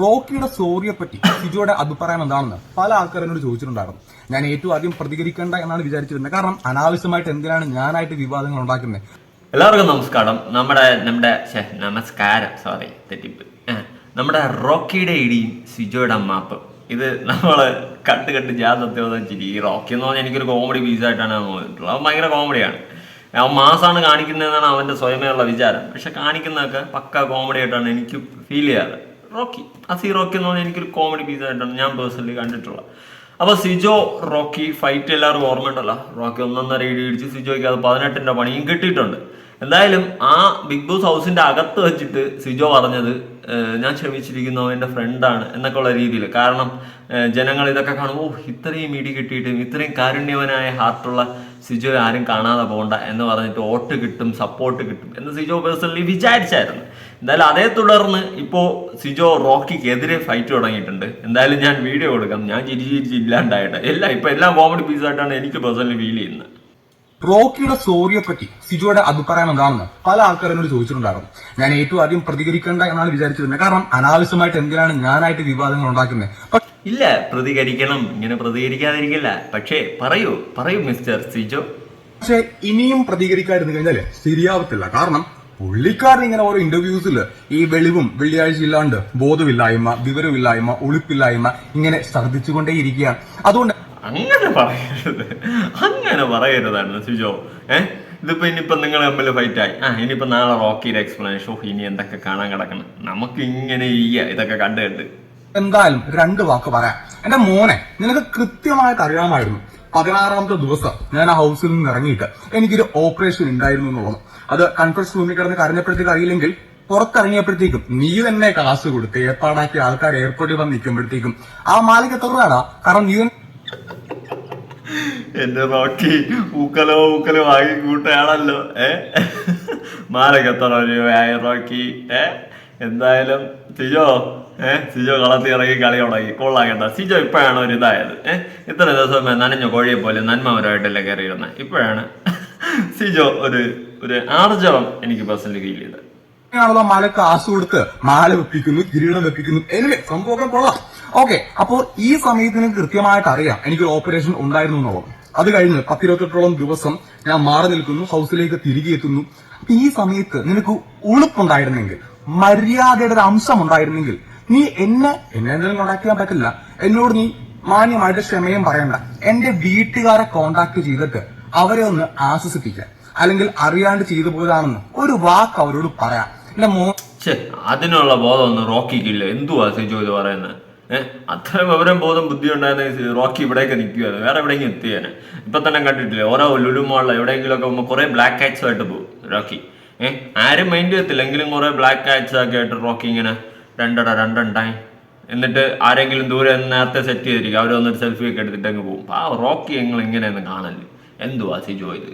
റോക്കിയുടെ സോറിയെ പറ്റി സിജോയുടെ അഭിപ്രായം എന്താണെന്ന് പല ആൾക്കാരും എന്നോട് ചോദിച്ചിട്ടുണ്ടായിരുന്നു. ഞാൻ ഏറ്റവും ആദ്യം പ്രതികരിക്കേണ്ട എന്നാണ് വിചാരിച്ചിരുന്നത്. കാരണം അനാവശ്യമായിട്ട് എന്തിനാണ് ഞാനായിട്ട് വിവാദങ്ങൾ ഉണ്ടാക്കുന്നത്? എല്ലാവർക്കും നമസ്കാരം. നമ്മുടെ നമ്മുടെ നമസ്കാരം. സോറി തെറ്റിപ്പ് നമ്മുടെ റോക്കിയുടെ ഇടിയും സിജോയുടെ മാപ്പ്. ഇത് നമ്മൾ കണ്ട് കണ്ട് ഞാൻ സത്യം ചിരി. ഈ റോക്കി എന്ന് പറഞ്ഞാൽ എനിക്കൊരു കോമഡി പീസായിട്ടാണ് തോന്നിയിട്ടുള്ളത്. അവൻ ഭയങ്കര കോമഡിയാണ് അവൻ മാസാണ് കാണിക്കുന്നതെന്നാണ് അവന്റെ സ്വയമേയുള്ള വിചാരം. പക്ഷെ കാണിക്കുന്നതൊക്കെ പക്ക കോമഡി ആയിട്ടാണ് എനിക്ക് ഫീൽ ചെയ്യാറ്. റോക്കി. ആ സി റോക്കി എന്ന് പറഞ്ഞാൽ എനിക്കൊരു കോമഡി പീസ് ആയിട്ടാണ് ഞാൻ പേഴ്സണലി കണ്ടിട്ടുള്ളത് അപ്പോൾ സിജോ റോക്കി ഫൈറ്റ് എല്ലാവർക്കും ഓർമ്മയുണ്ടല്ലോ. റോക്കി ഒന്നൊന്നര ഇടി ഇടിച്ച് സിജോയ്ക്ക് അത് പതിനെട്ടിന്റെ പണിയും കിട്ടിയിട്ടുണ്ട്. എന്തായാലും ആ ബിഗ് ബോസ് ഹൗസിന്റെ അകത്ത് വെച്ചിട്ട് സിജോ പറഞ്ഞത് ഞാൻ ക്ഷമിച്ചിരിക്കുന്നു എന്റെ ഫ്രണ്ടാണ് എന്നൊക്കെ ഉള്ള രീതിയിൽ കാരണം ജനങ്ങൾ ഇതൊക്കെ കാണുമ്പോൾ ഇത്രയും ഇടി കിട്ടിയിട്ടും ഇത്രയും കാരുണ്യവനായ ഹാർട്ടുള്ള സിജോ ആരും കാണാതെ പോകണ്ട എന്ന് പറഞ്ഞിട്ട് വോട്ട് കിട്ടും സപ്പോർട്ട് കിട്ടും എന്ന് സിജോ പേഴ്സണലി വിചാരിച്ചായിരുന്നു. എന്തായാലും അതേ തുടർന്ന് ഇപ്പോൾ സിജോ റോക്കിക്കെതിരെ ഫൈറ്റ് തുടങ്ങിയിട്ടുണ്ട്. എന്തായാലും ഞാൻ വീഡിയോ കൊടുക്കാം. ഞാൻ ചിരി ചിരിച്ച് ഇല്ലാണ്ടായിട്ട് എല്ലാം ഇപ്പൊ എല്ലാം കോമഡി പീസായിട്ടാണ് എനിക്ക് പേഴ്സണലി ഫീൽ ചെയ്യുന്നത്. റോക്കിയുടെ സ്റ്റോറിയെ പറ്റി സിജോയുടെ അഭിപ്രായം എന്താണെന്ന് പല ആൾക്കാരും എന്നോട് ചോദിച്ചിട്ടുണ്ടായിരുന്നു. ഞാൻ ഏറ്റവും ആദ്യം പ്രതികരിക്കേണ്ട എന്നാണ് വിചാരിച്ചിരുന്നത്. കാരണം അനാവശ്യമായിട്ട് എന്തിനാണ് ഞാനായിട്ട് വിവാദങ്ങൾ ഉണ്ടാക്കുന്നത്? ഇല്ല പ്രതികരിക്കണം. ഇങ്ങനെ പ്രതികരിക്കാതിരിക്കില്ല. പക്ഷേ പറയൂ പറയൂ മിസ്റ്റർ സിജോ. പക്ഷേ ഇനിയും പ്രതികരിക്കാതിരുന്നു കഴിഞ്ഞാൽ ശരിയാവത്തില്ല. കാരണം പുള്ളിക്കാരൻ ഇങ്ങനെ ഓരോ ഇന്റർവ്യൂസിൽ ഈ വെളിവും വെള്ളിയാഴ്ച ഇല്ലാണ്ട് ബോധമില്ലായ്മ വിവരമില്ലായ്മ ഒളിപ്പില്ലായ്മ ഇങ്ങനെ ശ്രദ്ധിച്ചുകൊണ്ടേയിരിക്കുകയാണ് അതുകൊണ്ട് അങ്ങനെ പറയരുത്. അങ്ങനെ പറയരുതായിരുന്നു സിജോ. ഏ? ഇതിപ്പോ ഇനിയിപ്പോ നിങ്ങൾ തമ്മിൽ ഫൈറ്റ് ആയി. ആ ഇനിയിപ്പോ നാളെ റോക്കിയുടെ എക്സ്പ്ലനേഷൻ ഇനി എന്തൊക്കെ കാണാൻ കിടക്കണം? നമുക്ക് ഇങ്ങനെ ചെയ്യ ഇതൊക്കെ കണ്ടു കണ്ട്. എന്തായാലും രണ്ട് വാക്ക് പറയാം. എന്റെ മോനെ നിനക്ക് കൃത്യമായിട്ട് അറിയാമായിരുന്നു. പതിനാറാമത്തെ ദിവസം ഞാൻ ആ ഹൗസിൽ നിന്ന് ഇറങ്ങിയിട്ട് എനിക്കൊരു ഓപ്പറേഷൻ ഉണ്ടായിരുന്നു എന്നുള്ളത് അത് കൺഫറൻസ് റൂമിൽ കിടന്ന് കരഞ്ഞപ്പോഴത്തേക്ക് അറിയില്ലെങ്കിൽ പുറത്തിറങ്ങിയപ്പോഴത്തേക്കും നീ തന്നെ കാശ് കൊടുത്ത് ഏർപ്പാടാക്കി ആൾക്കാർ എയർപോർട്ടിൽ വന്ന് നിൽക്കുമ്പോഴത്തേക്കും ആ മാലിക്ക് എത്ര കാരണം നീ എന്റെ റോക്കി ഊക്കലോ ഊക്കലോ വാങ്ങി കൂട്ടയാണല്ലോ ഏ? മാലൊക്കെ എത്ര രൂപയായ റോക്കി ഏ? എന്തായാലും സിജോ ഏഹ് സിജോ കളത്തി ഇറങ്ങി കളി തുടങ്ങി. കൊള്ളാകണ്ട സിജോ ഇപ്പോഴാണ് ഒരു ഇതായത്. ഏഹ് ഇത്ര ദിവസം നനഞ്ഞ കോഴിയെ പോലെ നന്മപരമായിട്ടല്ലേ കയറിയിരുന്നത് ഇപ്പോഴാണ് സിജോ ഒരു ഒരു ആർജവം എനിക്ക് പേഴ്സണലി ഫീൽ ചെയ്തത്. ആണല്ലോ കൊടുത്ത് വെപ്പിക്കുന്നു വെപ്പിക്കുന്നു. ഓക്കെ അപ്പോൾ ഈ സമയത്തിന് കൃത്യമായിട്ട് അറിയാം എനിക്കൊരു ഓപ്പറേഷൻ ഉണ്ടായിരുന്നു എന്നുള്ളത്. അത് കഴിഞ്ഞ് പത്തിരുപത്തെട്ടോളം ദിവസം ഞാൻ മാറി നിൽക്കുന്നു ഹൗസിലേക്ക് തിരികെ എത്തുന്നു. ഈ സമയത്ത് നിനക്ക് ഉളുപ്പുണ്ടായിരുന്നെങ്കിൽ മര്യാദയുടെ ഒരു അംശം ഉണ്ടായിരുന്നെങ്കിൽ നീ എന്നെ എന്നെ എന്തെങ്കിലും കോണ്ടാക്ട് ചെയ്യാൻ പറ്റില്ല. എന്നോട് നീ മാന്യമായിട്ട് ക്ഷമയും പറയണ്ട. എന്റെ വീട്ടുകാരെ കോണ്ടാക്ട് ചെയ്തിട്ട് അവരെ ഒന്ന് ആശ്വസിപ്പിക്കാം. അല്ലെങ്കിൽ അറിയാണ്ട് ചെയ്തു പോയതാണെന്ന് ഒരു വാക്ക് അവരോട് പറയാം. എന്റെ മോ അതിനുള്ള ബോധം ഒന്നും റോക്കിക്കില്ല? എന്തുവാ സിജോ ഇത് പറയുന്നത് ഏഹ് അത്രയും വിവരം ബോധം ബുദ്ധി ഉണ്ടായിരുന്ന റോക്കി ഇവിടെയൊക്കെ നിൽക്കുകയാണ് വേറെ എവിടെയെങ്കിലും എത്തിയാണ് ഇപ്പൊ തന്നെ കണ്ടിട്ടില്ലേ? ഓരോ ലുലുമുള്ള എവിടെയെങ്കിലും ഒക്കെ പോകുമ്പോൾ കുറെ ബ്ലാക്ക് കാറ്റ്സ് ആയിട്ട് പോകും. റോക്കി. ഏഹ് ആരും മൈൻഡ് ചെയ്യത്തില്ല എങ്കിലും കുറെ ബ്ലാക്ക് കാറ്റ്സ് ഒക്കെ ആയിട്ട് റോക്കി ഇങ്ങനെ രണ്ടട രണ്ടെണ്ടായി എന്നിട്ട് ആരെങ്കിലും ദൂരെ നേരത്തെ സെറ്റ് ചെയ്തിരിക്കും. അവർ വന്നിട്ട് സെൽഫി ഒക്കെ എടുത്തിട്ട് അങ്ങ് പോകും. ആ റോക്കി ഞങ്ങൾ ഇങ്ങനെയൊന്ന് കാണല്ലേ എന്തുവാ സിജോ ഇത്?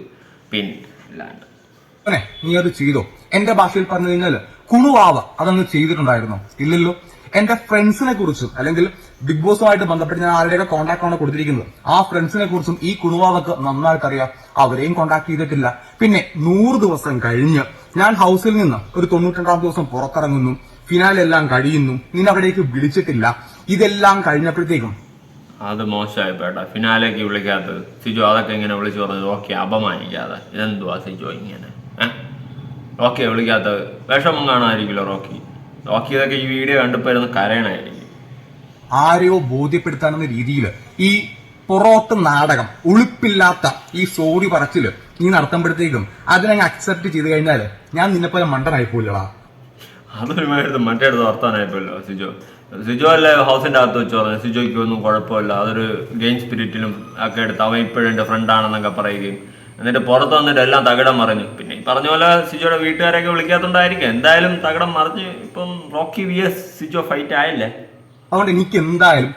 പിന്നെ നീ അത് ചെയ്തോ? എന്റെ ഭാഷയിൽ പറഞ്ഞു കഴിഞ്ഞാൽ കുണുവാവ അതങ്ങ് ചെയ്തിട്ടുണ്ടായിരുന്നു? ഇല്ലല്ലോ. എന്റെ ഫ്രണ്ട്സിനെ കുറിച്ചും അല്ലെങ്കിൽ ബിഗ് ബോസുമായിട്ട് ബന്ധപ്പെട്ട് ഞാൻ ആരുടെയൊക്കെ കോൺടാക്ട് ആണ് കൊടുത്തിരിക്കുന്നത്? ആ ഫ്രണ്ട്സിനെ കുറിച്ചും ഈ കുണുവാവക്ക് നന്നായിട്ട് അറിയാം അവരെയും കോൺടാക്ട് ചെയ്തിട്ടില്ല. പിന്നെ നൂറ് ദിവസം കഴിഞ്ഞ് ഞാൻ ഹൗസിൽ നിന്ന് ഒരു തൊണ്ണൂറ്റിരണ്ടാം ദിവസം പുറത്തിറങ്ങുന്നു. ഫിനാലെല്ലാം കഴിയുന്നു. നിന്നെ അവിടേക്ക് വിളിച്ചിട്ടില്ല. ഇതെല്ലാം കഴിഞ്ഞപ്പോഴത്തേക്കും അത് മോശമായി പേട്ടാ ഫിനാലേക്ക് വിളിക്കാത്തത്. സിജു അതൊക്കെ ഇങ്ങനെ വിളിച്ചു പറഞ്ഞത്. ഓക്കെ അപമാനിക്കാതെ. ഇതെന്തുവാ സിജു ഇങ്ങനെ? ഓക്കെ വിളിക്കാത്തത്. വിഷമം കാണാതിരിക്കില്ല റോക്കി. റോക്കി ഇതൊക്കെ ഈ വീഡിയോ കണ്ടപ്പോൾ ഇരുന്ന് കരയണായിരിക്കും. ആരെയോ ബോധ്യപ്പെടുത്താനെന്ന രീതിയിൽ ഈ പുറോട്ട് നാടകം ഉളുപ്പില്ലാത്ത ഈ സോറി പറച്ചിൽ നീ നടത്തുമ്പോഴത്തേക്കും അതിനങ്ങ് അക്സെപ്റ്റ് ചെയ്ത് കഴിഞ്ഞാൽ ഞാൻ നിന്നെ പോലെ മണ്ടനായി പോയില്ലടാ അതൊരുമായിട്ട് മറ്റേ അടുത്ത് വർത്താനായിപ്പോല്ലോ സിജോ. സിജോ അല്ലേ ഹൗസിന്റെ അകത്ത് വെച്ച് പറഞ്ഞു സിജോയ്ക്ക് ഒന്നും കുഴപ്പമില്ല. അതൊരു ഗെയിം സ്പിരിറ്റിലും ഒക്കെ എടുത്ത് അവൻ ഇപ്പോഴും എന്റെ ഫ്രണ്ടാണെന്നൊക്കെ പറയുകയും എന്നിട്ട് പുറത്ത് വന്നിട്ട് എല്ലാം തകിടം മറിഞ്ഞു. പിന്നെ ഈ പറഞ്ഞ പോലെ സിജോയുടെ വീട്ടുകാരെയൊക്കെ വിളിക്കാത്തോണ്ടായിരിക്കും. എന്തായാലും തകിടം മറിഞ്ഞ് ഇപ്പം Rocky V S Sijo fight ആയില്ലേ? അതുകൊണ്ട് എനിക്ക് എന്തായാലും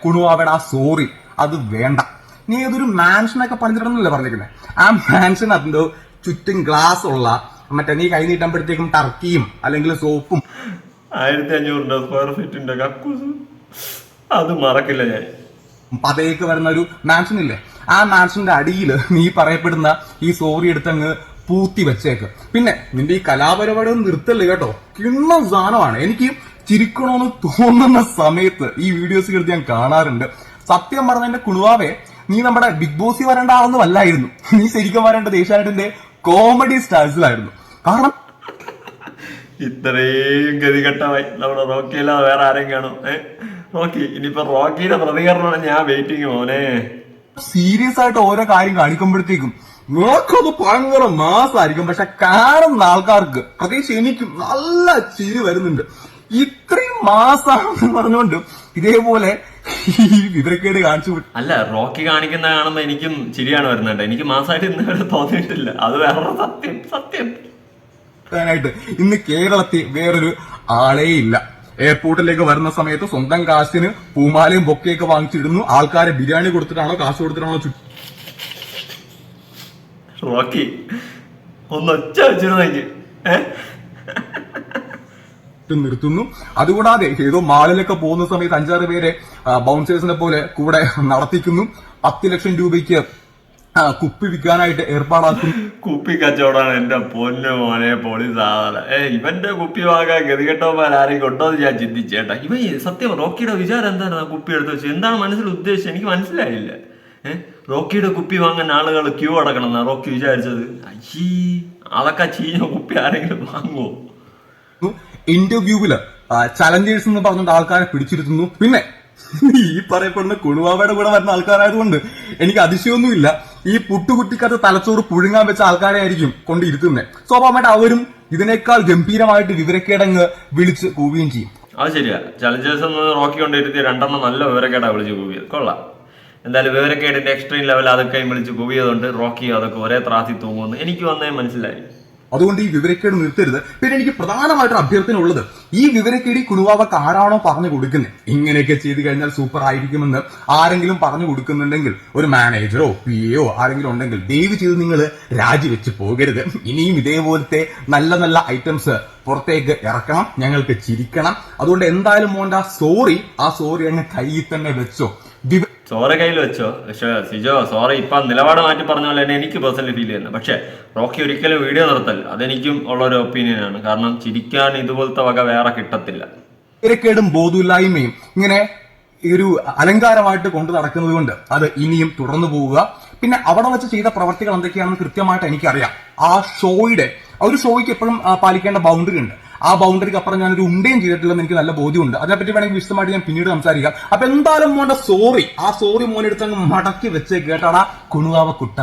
ആ സോറി അത് വേണ്ട. നീ ഏതൊരു മാൻഷനൊക്കെ പണിതിടണമെന്നല്ലേ പറഞ്ഞിരിക്കുന്നത് ആ മാൻഷൻ അതിന്റെ ചുറ്റും ഗ്ലാസ് ഉള്ള മറ്റേ നീ കൈ നീട്ടുമ്പോഴത്തേക്കും ടർക്കിയും അല്ലെങ്കിൽ സോപ്പും ആയിരത്തി അഞ്ഞൂറിന്റെ സ്ക്വയർ ഫീറ്റിന്റെ കക്കൂസ്. അത് മറക്കില്ല ഞാൻ. പതയൊക്കെ വരുന്ന ഒരു മാൻഷൻ ഇല്ലേ? ആ മാൻഷന്റെ അടിയിൽ നീ പറയപ്പെടുന്ന ഈ സോറി എടുത്തങ്ങ് പൂത്തി വെച്ചേക്ക്. പിന്നെ നിന്റെ ഈ കലാപരിപാടി ഒന്നും നിർത്തല്ലേ കേട്ടോ? കിണ്ണം സാധനമാണ്. എനിക്ക് ചിരിക്കണമെന്ന് തോന്നുന്ന സമയത്ത് ഈ വീഡിയോസ് എടുത്ത് ഞാൻ കാണാറുണ്ട്. സത്യം പറഞ്ഞ എന്റെ കുണുവാവെ നീ നമ്മുടെ ബിഗ് ബോസിൽ വരേണ്ട ആളൊന്നും അല്ലായിരുന്നു നീ ശരിക്കും വരേണ്ടത് ഏഷ്യാനെറ്റിന്റെ കോമഡി സ്റ്റാഴ്സിലായിരുന്നു കാരണം ഇത്രയും ഗതികെട്ടമായി നമ്മുടെ റോക്കി അല്ലാതെ വേറെ ആരെയും കാണും. നോക്കി റോക്കി ഇനിയിപ്പോ റോക്കിയുടെ പ്രതികരണമാണ് ഞാൻ വെയിറ്റിംഗ് മോനെ. സീരിയസ് ആയിട്ട് ഓരോ കാര്യം കാണിക്കുമ്പോഴത്തേക്കും നോക്കത് ഭയങ്കര മാസമായിരിക്കും പക്ഷെ കാണുന്ന ആൾക്കാർക്ക് പ്രത്യേകിച്ച് എനിക്കും നല്ല ചിരി വരുന്നുണ്ട്. ഇത്രയും മാസാണെന്ന് പറഞ്ഞുകൊണ്ട് ഇതേപോലെ വിവരക്കേട് കാണിച്ചു അല്ല റോക്കി കാണിക്കുന്ന കാണുമ്പോ എനിക്കും ചിരിയാണ് വരുന്നുണ്ട്. എനിക്ക് മാസമായിട്ട് ഇന്ന് വരെ തോന്നിയിട്ടില്ല. അത് വേറെ സത്യം സത്യം. ായിട്ട് ഇന്ന് കേരളത്തിൽ വേറൊരു ആളേ ഇല്ല. എയർപോർട്ടിലേക്ക് വരുന്ന സമയത്ത് സ്വന്തം കാശിന് പൂമാലയും ബൊക്കെയൊക്കെ വാങ്ങിച്ചിടുന്നു. ആൾക്കാരെ ബിരിയാണി കൊടുത്തിട്ടാണോ കാശ് കൊടുത്തിട്ടാണോ റോക്കി ഒന്ന് ഒച്ച വെച്ചിരുന്നെങ്കിൽ ഏ നിർത്തുന്നു. അതുകൂടാതെ ഏതോ മാളിലൊക്കെ പോകുന്ന സമയത്ത് അഞ്ചാറ് പേരെ ബൗൺസേഴ്സിനെ പോലെ കൂടെ നടത്തിക്കുന്നു. പത്ത് ലക്ഷം രൂപയ്ക്ക് കുപ്പി വിൽക്കാനായിട്ട് ഏർപ്പാടാക്കും കുപ്പി കച്ചവടമാണ് എന്റെ പൊന്നു മോനെ പൊളി സാധന. ഏ ഇവന്റെ കുപ്പി വാങ്ങാൻ ഗതികെട്ടവന്മാർ ആരെയും കൊണ്ടോന്ന് ഞാൻ ചിന്തിച്ചേട്ടാ. ഇവ സത്യം റോക്കിയുടെ വിചാരം എന്താണ് കുപ്പി എടുത്ത് വെച്ചു? എന്താണ് മനസ്സിൽ ഉദ്ദേശിച്ചത്? എനിക്ക് മനസ്സിലായില്ല. ഏഹ് റോക്കിയുടെ കുപ്പി വാങ്ങാൻ ആളുകൾ ക്യൂ അടക്കണം എന്നാ റോക്കി വിചാരിച്ചത്. അയ്യേ അതൊക്കെ ചീഞ്ഞ കുപ്പി ആരെങ്കിലും വാങ്ങുമോ ഇന്റർവ്യൂവിൽ ചലഞ്ചേഴ്സ് എന്ന് പറഞ്ഞിട്ട് ആൾക്കാരെ പിടിച്ചിരുത്തുന്നു. പിന്നെ ഈ പറയപ്പെടുന്ന കുണുവാവയുടെ കൂടെ വരുന്ന ആൾക്കാരായതുകൊണ്ട് എനിക്ക് അതിശയൊന്നുമില്ല. ഈ പുട്ടുകുട്ടിക്കത്ത് തലച്ചോറ് പുഴുങ്ങാൻ വെച്ച ആൾക്കാരെ ആയിരിക്കും കൊണ്ടിരുത്തുന്നത് സ്വാഭാവികമായിട്ട് അവരും ഇതിനേക്കാൾ ഗംഭീരമായിട്ട് വിവരക്കേടങ്ങ് വിളിച്ച് കൂവുകയും ചെയ്യും. അത് ശരിയാ. ചലഞ്ചേഴ്സ് എന്ന് റോക്കി കൊണ്ടിരുത്തി രണ്ടെണ്ണം നല്ല വിവരക്കേടാ വിളിച്ച് കൂവിയത്. കൊള്ളാം. എന്തായാലും വിവരക്കേടിന്റെ എക്സ്ട്രീം ലെവൽ അതൊക്കെ വിളിച്ച് കൂവിയതുകൊണ്ട് റോക്കി അതൊക്കെ ഒരേ ത്രാസി തൂങ്ങുമെന്ന് എനിക്ക് വന്നേ മനസ്സിലായി. അതുകൊണ്ട് ഈ വിവരക്കേട് നിർത്തരുത്. പിന്നെ എനിക്ക് പ്രധാനമായിട്ടൊരു അഭ്യർത്ഥന ഉള്ളത് ഈ വിവരക്കേട് ഈ ആരാണോ പറഞ്ഞു കൊടുക്കുന്നത് ഇങ്ങനെയൊക്കെ ചെയ്തു കഴിഞ്ഞാൽ സൂപ്പർ ആയിരിക്കുമെന്ന് ആരെങ്കിലും പറഞ്ഞു കൊടുക്കുന്നുണ്ടെങ്കിൽ ഒരു മാനേജറോ പി എയോ ആരെങ്കിലും ഉണ്ടെങ്കിൽ ദയവ് ചെയ്ത് നിങ്ങൾ രാജിവെച്ച് പോകരുത്. ഇനിയും ഇതേപോലത്തെ നല്ല നല്ല ഐറ്റംസ് പുറത്തേക്ക് ഇറക്കണം ഞങ്ങൾക്ക് ചിരിക്കണം. അതുകൊണ്ട് എന്തായാലും മോന്റെ ആ സോറി ആ സോറി അങ്ങ് കയ്യിൽ തന്നെ വെച്ചോ. സോറ കയ്യിൽ വെച്ചോ? പക്ഷേ സിജോ സോറി ഇപ്പൊ നിലപാട് മാറ്റി പറഞ്ഞ പോലെ തന്നെ എനിക്ക് പേഴ്സണലി ഫീൽ ചെയ്യുന്നത് പക്ഷെ റോക്കി ഒരിക്കലും വീഡിയോ നിർത്തൽ. അതെനിക്കും ഉള്ള ഒരു ഒപ്പീനിയനാണ് കാരണം ചിരിക്കാൻ ഇതുപോലത്തെ വക വേറെ കിട്ടത്തില്ല. വിവരക്കേടും ബോധമില്ലായ്മയും ഇങ്ങനെ ഒരു അലങ്കാരമായിട്ട് കൊണ്ടു നടക്കുന്നത് കൊണ്ട് അത് ഇനിയും തുടർന്നു പോവുക. പിന്നെ അവിടെ വെച്ച് ചെയ്ത പ്രവർത്തികൾ എന്തൊക്കെയാണെന്ന് കൃത്യമായിട്ട് എനിക്കറിയാം. ആ ഷോയുടെ ഒരു ഷോയ്ക്ക് എപ്പോഴും പാലിക്കേണ്ട ബൗണ്ടറി ഉണ്ട്. ആ ബൗണ്ടറിക്ക് അപ്പുറം ഞാൻ ഒരു ഉണ്ടയും ചെയ്തിട്ടില്ലെന്ന് എനിക്ക് നല്ല ബോധ്യമുണ്ട്. അതിനെപ്പറ്റി വേണമെങ്കിൽ വിശദമായിട്ട് ഞാൻ പിന്നീട് സംസാരിക്കാം. അപ്പൊ എന്തായാലും മോന്റെ സോറി ആ സോറി മോനെടുത്ത് അങ്ങ് മടക്കി വെച്ചേ കേട്ടാടാ കുണുവാവ കുട്ട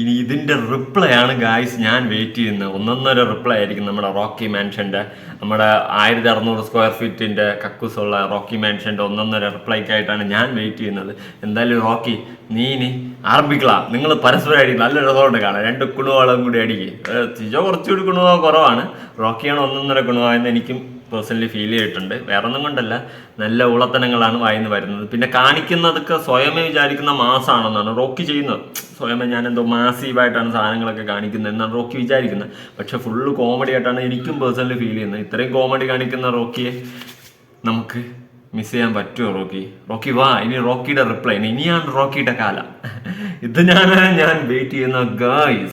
ഇനി ഇതിന്റെ റിപ്ലൈ ആണ് ഗായ്സ് ഞാൻ വെയിറ്റ് ചെയ്യുന്നത്. ഒന്നൊന്നര റിപ്ലൈ ആയിരിക്കും നമ്മുടെ റോക്കി മാൻഷന്റെ നമ്മുടെ ആയിരത്തി അറുന്നൂറ് സ്ക്വയർ ഫീറ്റിന്റെ കക്കൂസുള്ള റോക്കി മാൻഷന്റെ ഒന്നൊന്നര റിപ്ലൈക്കായിട്ടാണ് ഞാൻ വെയിറ്റ് ചെയ്യുന്നത്. എന്തായാലും റോക്കി നീ ഇനി ആരംഭിക്കളാം നിങ്ങൾ പരസ്പരം അടിക്കും. നല്ല രസമുണ്ട് കാണാം രണ്ട് കുണുവാളും കൂടി അടിക്കും. ചിജോ കുറച്ചുകൂടി കുണുവാ കുറവാണ്. റോക്കിയാണ് ഒന്നൊന്നര കുണുവായെന്ന് എനിക്കും പേഴ്സണലി ഫീൽ ചെയ്തിട്ടുണ്ട്. വേറെ ഒന്നും കൊണ്ടല്ല. നല്ല ഉളത്തനങ്ങളാണ് വായിന്ന് വരുന്നത്. പിന്നെ കാണിക്കുന്നതൊക്കെ സ്വയമേ വിചാരിക്കുന്ന മാസമാണെന്നാണ് റോക്കി ചെയ്യുന്നത്. സ്വയമേ ഞാൻ എന്തോ മാസീവായിട്ടാണ് സാധനങ്ങളൊക്കെ കാണിക്കുന്നത് എന്നാണ് റോക്കി വിചാരിക്കുന്നത്. പക്ഷെ ഫുള്ള് കോമഡി ആയിട്ടാണ് എനിക്കും പേഴ്സണലി ഫീൽ ചെയ്യുന്നത്. ഇത്രയും കോമഡി കാണിക്കുന്ന റോക്കിയെ നമുക്ക് മിസ് ചെയ്യാൻ പറ്റുമോ റോക്കി? റോക്കി വാ ഇനി റോക്കിയുടെ റിപ്ലൈ ഇനിയാണ് റോക്കിയുടെ കാലം. ഇത് ഞാൻ ഞാൻ വെയിറ്റ് ചെയ്യുന്ന ഗായ്സ്